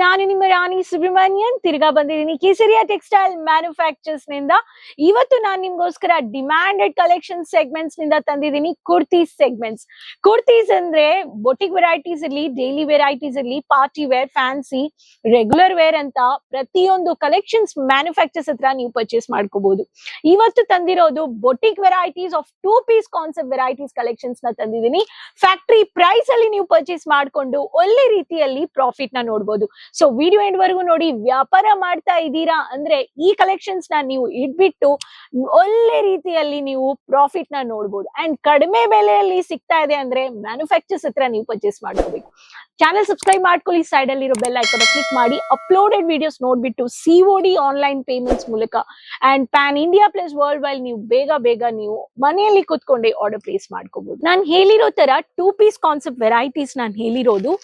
ನಾನು ನಿಮ್ಮ ರಾಣಿ ಸುಬ್ರಹ್ಮಣ್ಯನ್. ತಿರ್ಗಾ ಬಂದಿದ್ದೀನಿ ಕೇಸರಿಯಾ ಟೆಕ್ಸ್ಟೈಲ್ ಮ್ಯಾನುಫ್ಯಾಕ್ಚರ್ಸ್ನಿಂದ ಇವತ್ತು ನಾನು ನಿಮ್ಗೋಸ್ಕರ ಡಿಮ್ಯಾಂಡೆಡ್ ಕಲೆಕ್ಷನ್ ಸೆಗ್ಮೆಂಟ್ಸ್ನಿಂದ ತಂದಿದ್ದೀನಿ ಕುರ್ತೀಸ್ ಸೆಗ್ಮೆಂಟ್ಸ್. ಕುರ್ತೀಸ್ ಅಂದ್ರೆ ಬೊಟಿಕ್ ವೆರೈಟೀಸ್ ಇರ್ಲಿ, ಡೈಲಿ ವೆರೈಟೀಸ್ ಇರ್ಲಿ, party wear, fancy, regular wear ಅಂತ ಪ್ರತಿಯೊಂದು ಕಲೆಕ್ಷನ್ಸ್ ಮ್ಯಾನುಫ್ಯಾಕ್ಚರ್ಸ್ ಹತ್ರ ನೀವು ಪರ್ಚೇಸ್ ಮಾಡ್ಕೋಬಹುದು ಇವತ್ತು ತಂದಿರೋದು boutique varieties of two piece concept varieties ಕಲೆಕ್ಷನ್ಸ್ನ ತಂದಿದ್ದೀನಿ. ಫ್ಯಾಕ್ಟರಿ ಪ್ರೈಸ್ ಅಲ್ಲಿ ನೀವು ಪರ್ಚೇಸ್ ಮಾಡ್ಕೊಂಡು ಒಳ್ಳೆ ರೀತಿಯಲ್ಲಿ ಪ್ರಾಫಿಟ್ನ ನೋಡ್ಬೋದು. ಸೊ ವಿಡಿಯೋ ಎಂಡ್ ವರೆಗೂ ನೋಡಿ ವ್ಯಾಪಾರ ಮಾಡ್ತಾ ಇದ್ದೀರಾ ಅಂದ್ರೆ ಈ ಕಲೆಕ್ಷನ್ಸ್ನ ನೀವು ಇಟ್ಬಿಟ್ಟು ಒಳ್ಳೆ ರೀತಿಯಲ್ಲಿ ನೀವು ಪ್ರಾಫಿಟ್ನ ನೋಡ್ಬೋದು. ಅಂಡ್ ಕಡಿಮೆ ಬೆಲೆಯಲ್ಲಿ ಸಿಗ್ತಾ ಇದೆ ಅಂದ್ರೆ ಮ್ಯಾನುಫ್ಯಾಕ್ಚರ್ಸ್ ಹತ್ರ ನೀವು ಪರ್ಚೇಸ್ ಮಾಡ್ಕೋಬೇಕು. ಚಾನೆಲ್ ಸಬ್ಸ್ಕ್ರೈಬ್ ಮಾಡ್ಕೊಳ್ಳಿ ಸೈಡ್ ಅಲ್ಲಿ ಇರೋ ಬೆಲ್ ಐಕಾನ್ ಕ್ಲಿಕ್ ಮಾಡಿ ಅಪ್ಲೋಡೆಡ್ ವಿಡಿಯೋಸ್ ನೋಡ್ಬಿಟ್ಟು C O D online payments ಮೂಲಕ. And pan India plus worldwide ನೀವು ಬೇಗ ಬೇಗ ನೀವು ಮನೆಯಲ್ಲಿ ಕೂತ್ಕೊಂಡೆ ಆರ್ಡರ್ ಪ್ಲೇಸ್ ಮಾಡ್ಕೋಬಹುದು ನಾನು ಹೇಳಿರೋ ತರ ಟೂ ಪೀಸ್ ಕಾನ್ಸೆಪ್ಟ್ ವೆರೈಟೀಸ್ ನಾನು ಹೇಳಿರೋದು.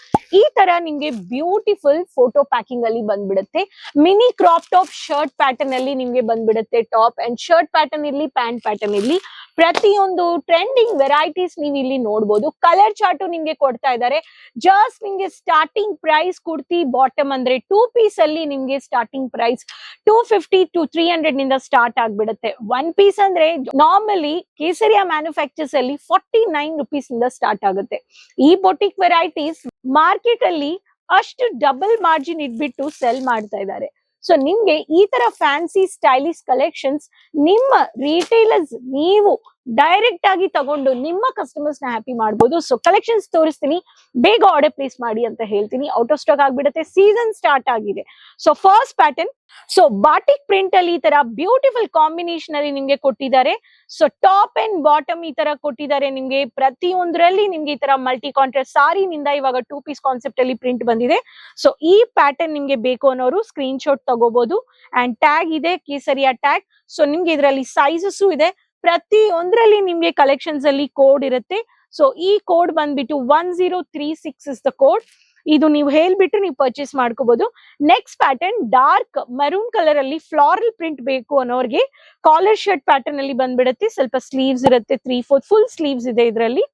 ಈ ತರ ನಿಮ್ಗೆ ಬ್ಯೂಟಿಫುಲ್ ಫೋಟೋ ಪ್ಯಾಕಿಂಗ್ ಅಲ್ಲಿ ಬಂದ್ಬಿಡುತ್ತೆ. Mini crop top shirt pattern ಅಲ್ಲಿ ನಿಮ್ಗೆ ಬಂದ್ಬಿಡುತ್ತೆ ಟಾಪ್ ಅಂಡ್ ಶರ್ಟ್ ಪ್ಯಾಟರ್ನ್ ಇರ್ಲಿ ಪ್ಯಾಂಟ್ ಪ್ಯಾಟರ್ನ್ ಇರ್ಲಿ. ಪ್ರತಿಯೊಂದು ಟ್ರೆಂಡಿಂಗ್ ವೆರೈಟೀಸ್ ನೀವು ಇಲ್ಲಿ ನೋಡಬಹುದು ಕಲರ್ ಚಾರ್ಟ್ ನಿಮ್ಗೆ ಕೊಡ್ತಾ ಇದ್ದಾರೆ ಜಸ್ಟ್ ನಿಮ್ಗೆ ಸ್ಟಾರ್ಟಿಂಗ್ ಪ್ರೈಸ್ ಕುರ್ತಿ ಬಾಟಮ್ ಅಂದ್ರೆ ಟೂ ಪೀಸ್ ಅಲ್ಲಿ ನಿಮ್ಗೆ starting price two fifty to three ಹಂಡ್ರೆಡ್ನಿಂದ start ಆಗ್ಬಿಡುತ್ತೆ. ಒನ್ ಪೀಸ್ ಅಂದ್ರೆ ನಾರ್ಮಲಿ ಕೇಸರಿಯಾ ಮ್ಯಾನುಫ್ಯಾಕ್ಚರ್ಸ್ ಅಲ್ಲಿ ಫಾರ್ಟಿ ನೈನ್ ರುಪೀಸ್ ಇಂದ ಸ್ಟಾರ್ಟ್ ಆಗುತ್ತೆ. ಈ ಬೊಟಿಕ್ ವೆರೈಟೀಸ್ ಮಾರ್ಕೆಟ್ ಅಲ್ಲಿ ಅಷ್ಟು ಡಬಲ್ ಮಾರ್ಜಿನ್ ಇಟ್ಬಿಟ್ಟು ಸೆಲ್ ಮಾಡ್ತಾ ಇದ್ದಾರೆ ಸೊ ನಿಮ್ಗೆ ಈ ತರ ಫ್ಯಾನ್ಸಿ ಸ್ಟೈಲಿಶ್ ಕಲೆಕ್ಷನ್ಸ್ ನಿಮ್ಮ ರೀಟೇಲರ್ಸ್ ನೀವು ಡೈರೆಕ್ಟ್ ಆಗಿ ತಗೊಂಡು ನಿಮ್ಮ ಕಸ್ಟಮರ್ಸ್ನ ಹ್ಯಾಪಿ ಮಾಡಬಹುದು ಸೊ ಕಲೆಕ್ಷನ್ಸ್ ತೋರಿಸ್ತೀನಿ. ಬೇಗ ಆರ್ಡರ್ ಪ್ಲೇಸ್ ಮಾಡಿ ಅಂತ ಹೇಳ್ತೀನಿ. ಔಟ್ ಆಫ್ ಸ್ಟಾಕ್ ಆಗಿಬಿಡುತ್ತೆ. ಸೀಸನ್ ಸ್ಟಾರ್ಟ್ ಆಗಿದೆ. So first pattern so batik print ಅಲ್ಲಿ ಈ ತರ ಬ್ಯೂಟಿಫುಲ್ ಕಾಂಬಿನೇಷನ್ ಅಲ್ಲಿ ನಿಮ್ಗೆ ಕೊಟ್ಟಿದ್ದಾರೆ. ಸೊ ಟಾಪ್ ಅಂಡ್ ಬಾಟಮ್ ಈ ತರ ಕೊಟ್ಟಿದ್ದಾರೆ ನಿಮ್ಗೆ. ಪ್ರತಿಯೊಂದರಲ್ಲಿ ನಿಮ್ಗೆ ಈ ತರ ಮಲ್ಟಿ ಕಾಂಟ್ರಾಸ್ಟ್ ಸಾರಿನಿಂದ ಇವಾಗ ಟೂ ಪೀಸ್ ಕಾನ್ಸೆಪ್ಟ್ ಅಲ್ಲಿ ಪ್ರಿಂಟ್ ಬಂದಿದೆ. ಸೊ ಈ ಪ್ಯಾಟರ್ನ್ ನಿಮ್ಗೆ ಬೇಕು ಅನ್ನೋರು ಸ್ಕ್ರೀನ್ ಶಾಟ್ ತಗೋಬಹುದು ಅಂಡ್ ಟ್ಯಾಗ್ ಇದೆ, ಕೇಸರಿಯಾ ಟ್ಯಾಗ್ ಸೊ ನಿಮ್ಗೆ ಇದರಲ್ಲಿ ಸೈಜಸ್ ಇದೆ. ಪ್ರತಿಯೊಂದರಲ್ಲಿ ನಿಮ್ಗೆ ಕಲೆಕ್ಷನ್ಸ್ ಅಲ್ಲಿ ಕೋಡ್ ಇರುತ್ತೆ. ಸೊ ಈ ಕೋಡ್ ಬಂದ್ಬಿಟ್ಟು one zero three six is the code ಇದು ನೀವು ಹೇಳ್ಬಿಟ್ಟು ನೀವು ಪರ್ಚೇಸ್ ಮಾಡ್ಕೋಬಹುದು next pattern dark maroon colour ಅಲ್ಲಿ ಫ್ಲಾರಲ್ ಪ್ರಿಂಟ್ ಬೇಕು ಅನ್ನೋರ್ಗೆ ಕಾಲರ್ ಶರ್ಟ್ ಪ್ಯಾಟರ್ನ್ ಅಲ್ಲಿ ಬಂದ್ಬಿಡುತ್ತೆ. ಸ್ವಲ್ಪ ಸ್ಲೀವ್ಸ್ ಇರುತ್ತೆ ತ್ರೀ ಫೋರ್ ಫುಲ್ ಸ್ಲೀವ್ಸ್ ಇದೆ ಇದರಲ್ಲಿ.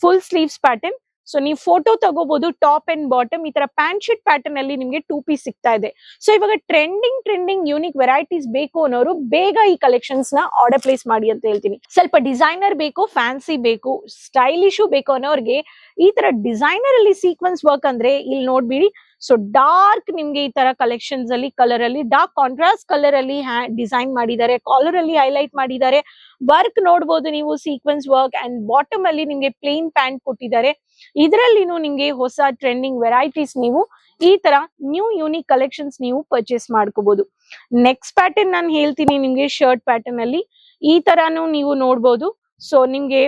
ಫುಲ್ ಸ್ಲೀವ್ಸ್ ಪ್ಯಾಟರ್ನ್ ಸೊ ನೀವು ಫೋಟೋ ತಗೋಬಹುದು ಟಾಪ್ ಅಂಡ್ ಬಾಟಮ್ ಈ ತರ ಪ್ಯಾಂಟ್ ಶರ್ಟ್ ಪ್ಯಾಟರ್ನ್ ಅಲ್ಲಿ ನಿಮ್ಗೆ ಟೂ ಪೀಸ್ ಸಿಗ್ತಾ ಇದೆ. ಸೊ ಇವಾಗ ಟ್ರೆಂಡಿಂಗ್ ಟ್ರೆಂಡಿಂಗ್ ಯೂನಿಕ್ ವೆರೈಟೀಸ್ ಬೇಕು ಅನ್ನೋರು ಬೇಗ ಈ ಕಲೆಕ್ಷನ್ಸ್ನ ಆರ್ಡರ್ ಪ್ಲೇಸ್ ಮಾಡಿ ಅಂತ ಹೇಳ್ತೀನಿ. ಸ್ವಲ್ಪ ಡಿಸೈನರ್ ಬೇಕು ಫ್ಯಾನ್ಸಿ ಬೇಕು ಸ್ಟೈಲಿಶು ಬೇಕು ಅನ್ನೋರ್ಗೆ ಈ ತರ ಡಿಸೈನರ್ ಅಲ್ಲಿ ಸೀಕ್ವೆನ್ಸ್ ವರ್ಕ್ ಅಂದ್ರೆ ಇಲ್ಲಿ ನೋಡ್ಬಿಡಿ ಸೊ ಡಾರ್ಕ್ ನಿಮ್ಗೆ ಈ ತರ ಕಲೆಕ್ಷನ್ಸ್ ಅಲ್ಲಿ ಕಲರ್ ಅಲ್ಲಿ ಡಾರ್ಕ್ ಕಾಂಟ್ರಾಸ್ಟ್ ಕಲರ್ ಅಲ್ಲಿ ಡಿಸೈನ್ ಮಾಡಿದ್ದಾರೆ ಕಾಲರ್ ಅಲ್ಲಿ ಹೈಲೈಟ್ ಮಾಡಿದ್ದಾರೆ. ವರ್ಕ್ ನೋಡಬಹುದು ನೀವು ಸೀಕ್ವೆನ್ಸ್ ವರ್ಕ್ ಅಂಡ್ ಬಾಟಮ್ ಅಲ್ಲಿ ನಿಮ್ಗೆ ಪ್ಲೇನ್ ಪ್ಯಾಂಟ್ ಕೊಟ್ಟಿದ್ದಾರೆ. ಇದರಲ್ಲಿನೂ ನಿಮ್ಗೆ ಹೊಸ ಟ್ರೆಂಡಿಂಗ್ ವೆರೈಟೀಸ್ ನೀವು ಈ ತರ ನ್ಯೂ ಯೂನಿಕ್ ಕಲೆಕ್ಷನ್ಸ್ ನೀವು ಪರ್ಚೇಸ್ ಮಾಡ್ಕೋಬಹುದು ನೆಕ್ಸ್ಟ್ ಪ್ಯಾಟರ್ನ್ ನಾನು ಹೇಳ್ತೀನಿ ನಿಮ್ಗೆ ಶರ್ಟ್ ಪ್ಯಾಟರ್ನ್ ಅಲ್ಲಿ. ಈ ತರಾನು ನೀವು ನೋಡಬಹುದು ಸೊ ನಿಮ್ಗೆ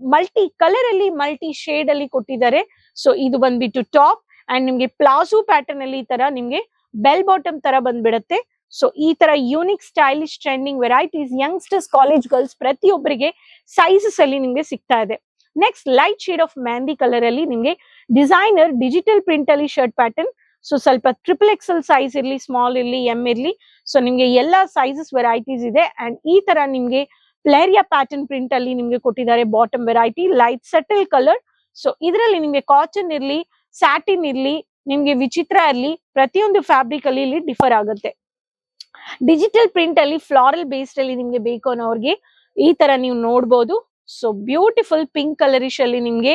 ಮಲ್ಟಿ ಕಲರ್ ಅಲ್ಲಿ ಮಲ್ಟಿ ಶೇಡ್ ಅಲ್ಲಿ ಕೊಟ್ಟಿದ್ದಾರೆ. ಸೊ ಇದು ಬಂದ್ಬಿಟ್ಟು ಟಾಪ್ ಅಂಡ್ ನಿಮ್ಗೆ ಪ್ಲಾಜೋ ಪ್ಯಾಟರ್ನ್ ಅಲ್ಲಿ ಈ ತರ ನಿಮ್ಗೆ ಬೆಲ್ ಬಾಟಮ್ ತರ ಬಂದ್ಬಿಡತ್ತೆ. ಸೊ ಈ ತರ unique stylish trending varieties youngsters college girls ಪ್ರತಿಯೊಬ್ಬರಿಗೆ sizes ಅಲ್ಲಿ ನಿಮ್ಗೆ ಸಿಗ್ತಾ ಇದೆ. Next light shade of mehndi colour ಅಲ್ಲಿ ನಿಮ್ಗೆ ಡಿಸೈನರ್ ಡಿಜಿಟಲ್ ಪ್ರಿಂಟ್ ಅಲ್ಲಿ ಶರ್ಟ್ ಪ್ಯಾಟರ್ನ್ ಸೊ ಸ್ವಲ್ಪ ಟ್ರಿಪಲ್ ಎಕ್ಸೆಲ್ ಸೈಜ್ ಇರ್ಲಿ ಸ್ಮಾಲ್ ಇರ್ಲಿ ಎಂ ಇರ್ಲಿ. ಸೊ ನಿಮ್ಗೆ ಎಲ್ಲಾ ಸೈಜಸ್ ವೆರೈಟೀಸ್ ಇದೆ. ಅಂಡ್ ಈ ತರ ನಿಮ್ಗೆ ಪ್ಲೇರಿಯಾ ಪ್ಯಾಟರ್ನ್ ಪ್ರಿಂಟ್ ಅಲ್ಲಿ ನಿಮ್ಗೆ ಕೊಟ್ಟಿದ್ದಾರೆ bottom variety light subtle colour so ಇದರಲ್ಲಿ ನಿಮ್ಗೆ ಕಾಟನ್ ಇರ್ಲಿ ಸ್ಯಾಟಿನ್ ಇರ್ಲಿ, ನಿಮ್ಗೆ ವಿಚಿತ್ರ ಇರ್ಲಿ, ಪ್ರತಿಯೊಂದು ಫ್ಯಾಬ್ರಿಕ್ ಅಲ್ಲಿ ಇಲ್ಲಿ ಡಿಫರ್ ಆಗುತ್ತೆ. ಡಿಜಿಟಲ್ ಪ್ರಿಂಟ್ ಅಲ್ಲಿ ಫ್ಲಾರಲ್ ಬೇಸ್ಡ್ ಅಲ್ಲಿ ನಿಮ್ಗೆ ಬೇಕು ಅನ್ನೋರ್ಗೆ ಈ ತರ ನೀವು ನೋಡ್ಬೋದು. ಸೊ ಬ್ಯೂಟಿಫುಲ್ ಪಿಂಕ್ ಕಲರಿಶ್ ಅಲ್ಲಿ ನಿಮ್ಗೆ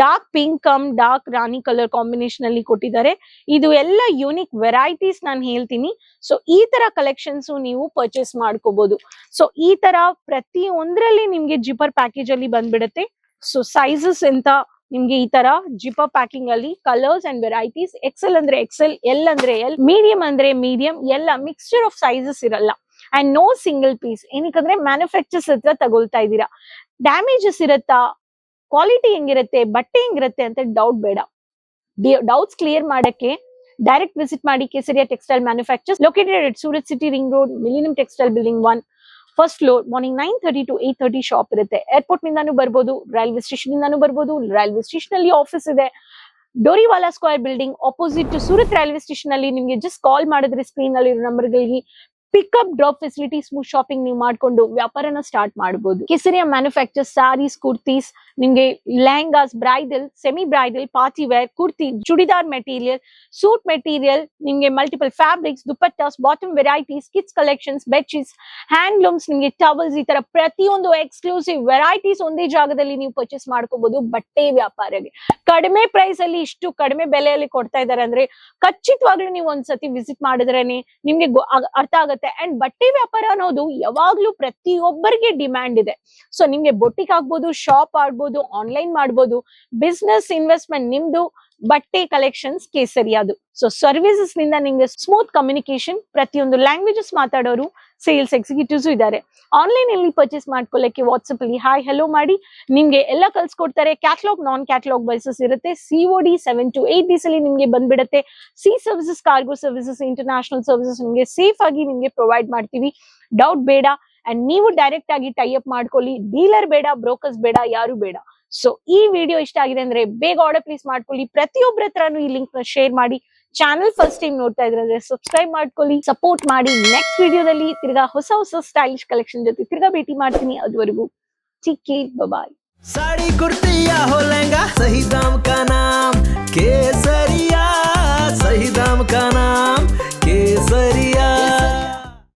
dark pink cum dark rani colour combination ಅಲ್ಲಿ ಕೊಟ್ಟಿದ್ದಾರೆ. ಇದು ಎಲ್ಲ ಯೂನಿಕ್ ವೆರೈಟೀಸ್ ನಾನು ಹೇಳ್ತೀನಿ. ಸೊ ಈ ತರ ಕಲೆಕ್ಷನ್ಸ್ ನೀವು ಪರ್ಚೇಸ್ ಮಾಡ್ಕೋಬಹುದು ಸೊ ಈ ತರ ಪ್ರತಿ ಒಂದ್ರಲ್ಲಿ ನಿಮ್ಗೆ ಜಿಪರ್ ಪ್ಯಾಕೇಜ್ ಅಲ್ಲಿ ಬಂದ್ಬಿಡುತ್ತೆ. ಸೊ ಸೈಜಸ್ ಎಂತ ನಿಮ್ಗೆ ಈ ತರ ಜಿಪ್ಪರ್ ಪ್ಯಾಕಿಂಗ್ ಅಲ್ಲಿ ಕಲರ್ಸ್ ಅಂಡ್ ವೆರೈಟೀಸ್ ಎಕ್ಸೆಲ್ ಅಂದ್ರೆ ಎಕ್ಸೆಲ್ ಎಲ್ ಅಂದ್ರೆ ಎಲ್ ಮೀಡಿಯಂ ಅಂದ್ರೆ ಮೀಡಿಯಂ ಎಲ್ಲ ಮಿಕ್ಸ್ಚರ್ ಆಫ್ ಸೈಜಸ್ ಇರಲ್ಲ. ಅಂಡ್ ನೋ ಸಿಂಗಲ್ ಪೀಸ್ ಏನಕ್ಕಂದ್ರೆ ಮ್ಯಾನುಫ್ಯಾಕ್ಚರ್ಸ್ ಹತ್ರ ತಗೊಳ್ತಾ ಇದೀರಾ ಡ್ಯಾಮೇಜಸ್ ಇರತ್ತಾ? ಕ್ವಾಲಿಟಿ ಹೆಂಗಿರುತ್ತೆ? ಬಟ್ಟೆ ಹೆಂಗಿರುತ್ತೆ ಅಂತ ಡೌಟ್ ಬೇಡ. ಡೌಟ್ಸ್ ಕ್ಲಿಯರ್ ಮಾಡಕ್ಕೆ ಡೈರೆಕ್ಟ್ ವಿಸಿಟ್ ಮಾಡಿ Kesariya textile manufacturers located Surat city ring road millennium textile building one first floor morning nine thirty to eight thirty shop ಇರುತ್ತೆ. ಏರ್ಪೋರ್ಟ್ ನಿಂದಾನು ಬರ್ಬೋದು ರೈಲ್ವೆ ಸ್ಟೇಷನ್ ಇಂದಾನು ಬರ್ಬೋದು ರೈಲ್ವೆ ಸ್ಟೇಷನ್ ಅಲ್ಲಿ office ಇದೆ. Doriwala square building opposite Surat railway station ಅಲ್ಲಿ ನಿಮ್ಗೆ just call ಮಾಡಿದ್ರೆ screen ಅಲ್ಲಿ ನಂಬರ್ಗಳಿಗೆ ಪಿಕಪ್ ಡ್ರಾಪ್ ಫೆಸಿಲಿಟೀಸ್ ಶಾಪಿಂಗ್ ನೀವು ಮಾಡ್ಕೊಂಡು ವ್ಯಾಪಾರನ ಸ್ಟಾರ್ಟ್ ಮಾಡಬಹುದು ಕೆಸರಿಯ ಮ್ಯಾನುಫ್ಯಾಕ್ಚರ್ ಸಾರೀಸ್ ಕುರ್ತೀಸ್ ನಿಮ್ಗೆ lehengas bridal semi bridal party wear kurti chudidar material suit material ನಿಮ್ಗೆ multiple fabrics dupattas bottom varieties kids collections bedsheets handlooms ನಿಮ್ಗೆ ಟವಲ್ಸ್ ಈ ತರ ಪ್ರತಿಯೊಂದು ಎಕ್ಸ್ಕ್ಲೂಸಿವ್ ವೆರೈಟೀಸ್ ಒಂದೇ ಜಾಗದಲ್ಲಿ ನೀವು ಪರ್ಚೇಸ್ ಮಾಡ್ಕೋಬಹುದು ಬಟ್ಟೆ ವ್ಯಾಪಾರಕ್ಕೆ ಕಡಿಮೆ ಪ್ರೈಸ್ ಅಲ್ಲಿ ಇಷ್ಟು ಕಡಿಮೆ ಬೆಲೆಯಲ್ಲಿ ಕೊಡ್ತಾ ಇದಾರೆ ಅಂದ್ರೆ ಖಚಿತವಾಗ್ಲೂ ನೀವು ಒಂದ್ಸತಿ ವಿಸಿಟ್ ಮಾಡಿದ್ರೇನೆ ನಿಮ್ಗೆ ಅರ್ಥ ಆಗುತ್ತೆ. ಅಂಡ್ ಬಟ್ಟೆ ವ್ಯಾಪಾರ ಅನ್ನೋದು ಯಾವಾಗ್ಲೂ ಪ್ರತಿಯೊಬ್ಬರಿಗೆ ಡಿಮ್ಯಾಂಡ್ ಇದೆ. ಸೊ ನಿಮ್ಗೆ ಬೊಟ್ಟಿಕ್ ಆಗ್ಬೋದು ಶಾಪ್ ಆಗ್ಬೋದು ಆನ್ಲೈನ್ ಮಾಡ್ಬೋದು ಬಿಸ್ನೆಸ್ ಇನ್ವೆಸ್ಟ್ಮೆಂಟ್ ನಿಮ್ದು ಬಟ್ಟೆ ಕಲೆಕ್ಷನ್ಸ್ ಕೇಸರಿ ಅದು. ಸೊ ಸರ್ವಿಸಸ್ನಿಂದ ನಿಮ್ಗೆ ಸ್ಮೂತ್ ಕಮ್ಯುನಿಕೇಶನ್ ಪ್ರತಿಯೊಂದು ಲ್ಯಾಂಗ್ವೇಜಸ್ ಮಾತಾಡೋರು ಸೇಲ್ಸ್ ಎಕ್ಸಿಕ್ಯೂಟಿವ್ಸ್ ಇದ್ದಾರೆ ಆನ್ಲೈನ್ ಅಲ್ಲಿ ಪರ್ಚೇಸ್ ಮಾಡ್ಕೊಳ್ಳಕ್ಕೆ ವಾಟ್ಸ್ಆಪ್ ಅಲ್ಲಿ ಹಾಯ್ ಹೆಲೋ ಮಾಡಿ ನಿಮ್ಗೆ ಎಲ್ಲ ಕಲ್ಸ್ಕೊಡ್ತಾರೆ ಕ್ಯಾಟ್ಲಾಗ್ ನಾನ್ ಕ್ಯಾಟ್ಲಾಗ್ ಬೈಸಸ್ ಇರುತ್ತೆ C O D seven to eight days ಅಲ್ಲಿ ನಿಮ್ಗೆ ಬಂದ್ಬಿಡುತ್ತೆ. Sea services cargo services international services ನಿಮ್ಗೆ ಸೇಫ್ ಆಗಿ ನಿಮ್ಗೆ ಪ್ರೊವೈಡ್ ಮಾಡ್ತೀವಿ. ಡೌಟ್ ಬೇಡ. ಅಂಡ್ ನೀವು ಡೈರೆಕ್ಟ್ ಆಗಿ ಟೈ ಅಪ್ ಮಾಡ್ಕೊಳ್ಳಿ. ಡೀಲರ್ ಬೇಡ ಬ್ರೋಕರ್ಸ್ ಬೇಡ, ಯಾರು ಬೇಡ. ಸೊ ಈ ವಿಡಿಯೋ ಇಷ್ಟ ಆಗಿದೆ ಅಂದ್ರೆ ಬೇಗ ಆರ್ಡರ್ ಪ್ಲೀಸ್ ಮಾಡ್ಕೊಳ್ಳಿ. ಪ್ರತಿಯೊಬ್ಬರ ಹತ್ರನು ಈ ಲಿಂಕ್ನ ಶೇರ್ ಮಾಡಿ. ಚಾನಲ್ ಫಸ್ಟ್ ಟೈಮ್ ನೋಡ್ತಾ ಇದ್ರೆ ಅಂದ್ರೆ ಸಬ್ಸ್ಕ್ರೈಬ್ ಮಾಡ್ಕೊಳ್ಳಿ. ಸಪೋರ್ಟ್ ಮಾಡಿ. ನೆಕ್ಸ್ಟ್ ವಿಡಿಯೋದಲ್ಲಿ ತಿರ್ಗಾ ಹೊಸ ಹೊಸ ಸ್ಟೈಲಿಶ್ ಕಲೆಕ್ಷನ್ ಜೊತೆ ತಿರ್ಗಾ ಭೇಟಿ ಮಾಡ್ತೀನಿ. ಅದುವರೆಗೂ ಚಿಕ್ಕಿ ಬಾಯ್ ಸಾಡಿ, ಕುರ್ತಿಯ या हो लहंगा सही दाम का नाम केसरिया